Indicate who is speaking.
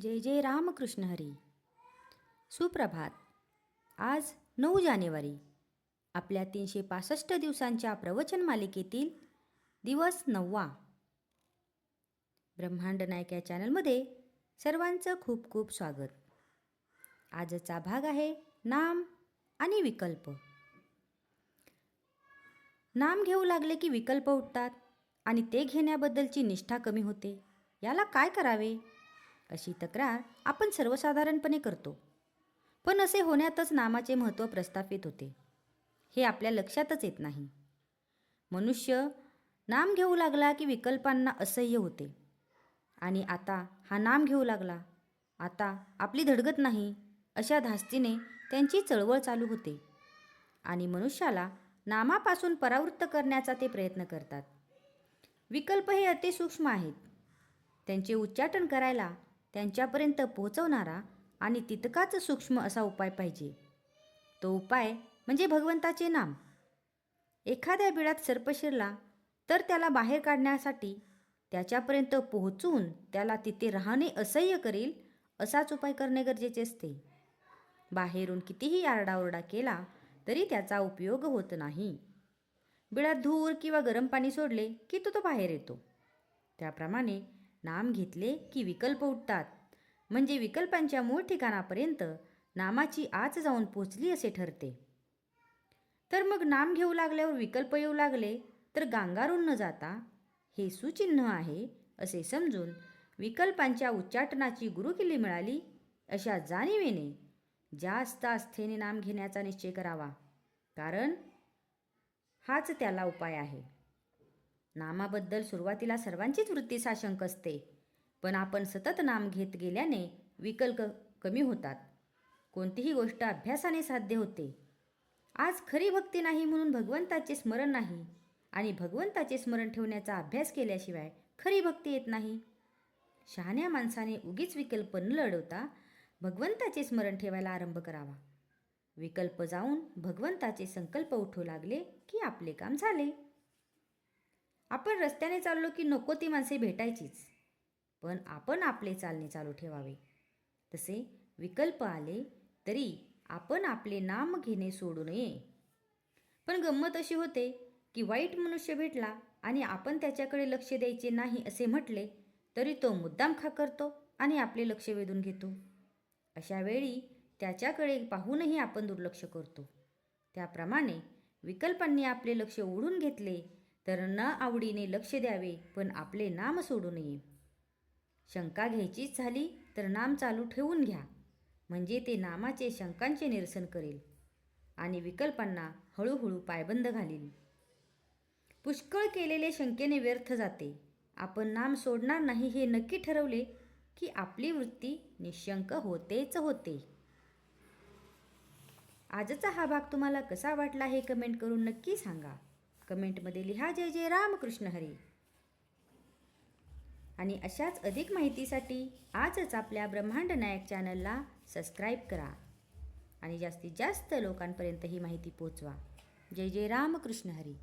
Speaker 1: जय जय रामकृष्ण हरी. सुप्रभात. आज नऊ जानेवारी. आपल्या तीनशे पासष्ट दिवसांच्या प्रवचन मालिकेतील दिवस नववा. ब्रह्मांड नायक या चॅनलमध्ये सर्वांचं खूप खूप स्वागत. आजचा भाग आहे नाम आणि विकल्प. नाम घेऊ लागले की विकल्प उठतात आणि ते घेण्याबद्दलची निष्ठा कमी होते. याला काय करावे? अशी तक्रार आपण सर्वसाधारणपणे करतो. पण असे होण्यातच नामाचे महत्त्व प्रस्थापित होते. हे आपल्या लक्षातच येत नाही. मनुष्य नाम घेऊ लागला की विकल्पांना असह्य होते. आणि आता हा नाम घेऊ लागला. आता आपली धडगत नाही अशा धास्तीने त्यांची चळवळ चालू होते. आणि मनुष्याला नामापासून परावृत्त करण्याचा ते प्रयत्न करतात. विकल्प हे अतिसूक्ष्म आहेत. त्यांचे उच्चाटन करायला त्यांच्यापर्यंत पोहोचवणारा आणि तितकाच सूक्ष्म असा उपाय पाहिजे. तो उपाय म्हणजे भगवंताचे नाम. एखाद्या बिळात सर्प शिरला तर त्याला बाहेर काढण्यासाठी त्याच्यापर्यंत पोहोचून त्याला तिथे राहणे असह्य करेल असाच उपाय करणे गरजेचे असते. बाहेरून कितीही आरडाओरडा केला तरी त्याचा उपयोग होत नाही. बिळात धूर किंवा गरम पाणी सोडले की तो तो बाहेर येतो. त्याप्रमाणे नाम घेतले की विकल्प उठतात. म्हणजे विकल्पांच्या मूळ ठिकाणापर्यंत नामाची आच जाऊन पोचली असे ठरते. तर मग नाम घेऊ लागल्यावर विकल्प येऊ लागले तर गांगारून न जाता हे सुचिन्ह आहे असे समजून विकल्पांच्या उच्चाटनाची गुरुकिल्ली मिळाली अशा जाणीवेने जास्त आस्थेने नाम घेण्याचा निश्चय करावा. कारण हाच त्याला उपाय आहे. नामाबद्दल सुरुवातीला सर्वांचीच वृत्ती साशंक असते. पण आपण सतत नाम घेत गेल्याने विकल्प कमी होतात. कोणतीही गोष्ट अभ्यासाने साध्य होते. आज खरी भक्ती नाही म्हणून भगवंताचे स्मरण नाही आणि भगवंताचे स्मरण ठेवण्याचा अभ्यास केल्याशिवाय खरी भक्ती येत नाही. शहाण्या माणसाने उगीच विकल्प न लढवता भगवंताचे स्मरण ठेवायला आरंभ करावा. विकल्प जाऊन भगवंताचे संकल्प उठू लागले की आपले काम झाले. आपण रस्त्याने चाललो की नको ती माणसे भेटायचीच. पण आपण आपले चालणे चालू ठेवावे. तसे विकल्प आले तरी आपण आपले नाम घेणे सोडू नये. पण गंमत अशी होते की वाईट मनुष्य भेटला आणि आपण त्याच्याकडे लक्ष द्यायचे नाही असे म्हटले तरी तो मुद्दाम खा करतो आणि आपले लक्ष वेधून घेतो. अशा वेळी त्याच्याकडे पाहूनही आपण दुर्लक्ष करतो. त्याप्रमाणे विकल्पांनी आपले लक्ष ओढून घेतले तर न आवडीने लक्ष द्यावे पण आपले नाम सोडू नये. शंका घ्यायचीच झाली तर नाम चालू ठेवून घ्या. म्हणजे ते नामाचे शंकांचे निरसन करेल आणि विकल्पांना हळूहळू पायबंद घालील. पुष्कळ केलेले शंकेने व्यर्थ जाते. आपण नाम सोडणार नाही हे नक्की ठरवले की आपली वृत्ती निशंक होतेच होते. आजचा हा भाग तुम्हाला कसा वाटला हे कमेंट करून नक्की सांगा. कमेंटमध्ये लिहा जय जय रामकृष्ण हरी. आणि अशाच अधिक माहितीसाठी आजच आपल्या ब्रह्मांड नायक चॅनलला सबस्क्राईब करा. आणि जास्तीत जास्त लोकांपर्यंत ही माहिती पोचवा. जय जय रामकृष्ण हरी.